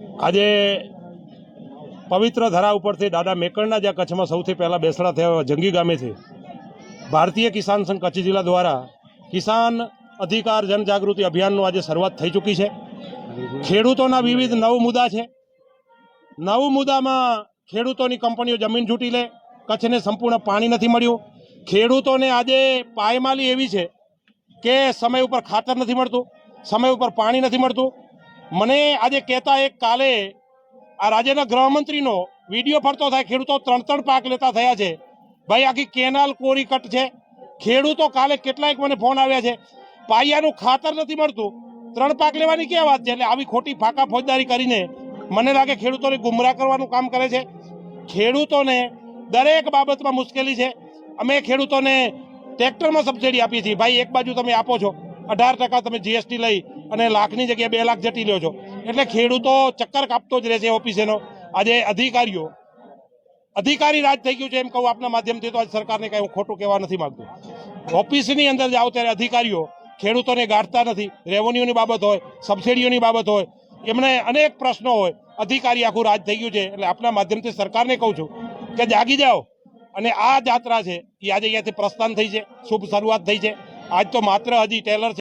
આજે પવિત્ર ધરા ઉપરથી દાદા મેકણના જ્યાં કચ્છમાં સૌથી પહેલાં બેસડા થયા જંગી ગામેથી ભારતીય કિસાન સંઘ કચ્છ જિલ્લા દ્વારા કિસાન અધિકાર જનજાગૃતિ અભિયાનનું આજે શરૂઆત થઈ ચૂકી છે. ખેડૂતોના વિવિધ નવ મુદ્દા છે. નવ મુદ્દામાં ખેડૂતોની કંપનીઓ જમીન છૂટી લે, કચ્છને સંપૂર્ણ પાણી નથી મળ્યું. ખેડૂતોને આજે પાયમાલી એવી છે કે સમય ઉપર ખાતર નથી મળતું, સમય ઉપર પાણી નથી મળતું મને આજે કહેતા એક કાલે આ રાજ્યના ગૃહમંત્રીનો વીડિયો ફરતો થાય, ખેડૂતો ત્રણ ત્રણ પાક લેતા થયા છે. ભાઈ, આખી કેનાલ કોરી કટ છે. ખેડૂતો કાલે કેટલાયક મને ફોન આવ્યા છે. પાયાનું ખાતર નથી મળતું. ત્રણ પાક લેવાની ક્યાં વાત છે? એટલે આવી ખોટી ફાકા ફોજદારી કરીને મને લાગે ખેડૂતોને ગુમરાહ કરવાનું કામ કરે છે. ખેડૂતોને દરેક બાબતમાં મુશ્કેલી છે. અમે ખેડૂતોને ટ્રેક્ટરમાં સબસિડી આપીએ છીએ. ભાઈ, એક બાજુ તમે આપો છો. અઢાર ટકા તમે જીએસટી લઈ અને લાખની જગ્યાએ બે લાખ જટી લ્યો છો. એટલે ખેડૂતો ચક્કર કાપતો જ રહેશે ઓફિસેનો આજે અધિકારીઓ, અધિકારી રાજ થઈ ગયું છે એમ કહું આપના માધ્યમથી તો આજ સરકારને કઈ હું ખોટું કહેવા નથી માગતો. ઓફિસની અંદર જાઓ ત્યારે અધિકારીઓ, ખેડૂતોને ગાંઠતા નથી. રેવન્યુની બાબત હોય, સબસિડીઓની બાબત હોય, એમને અનેક પ્રશ્નો હોય. અધિકારી આખું રાજ થઈ ગયું છે એટલે આપના માધ્યમથી સરકારને કહું છું કે જાગી જાઓ. અને આ જાત્રા છે, એ આજે અહીંયાથી પ્રસ્થાન થઈ છે, શુભ શરૂઆત થઈ છે. આજ તો માત્ર હજી ટેલર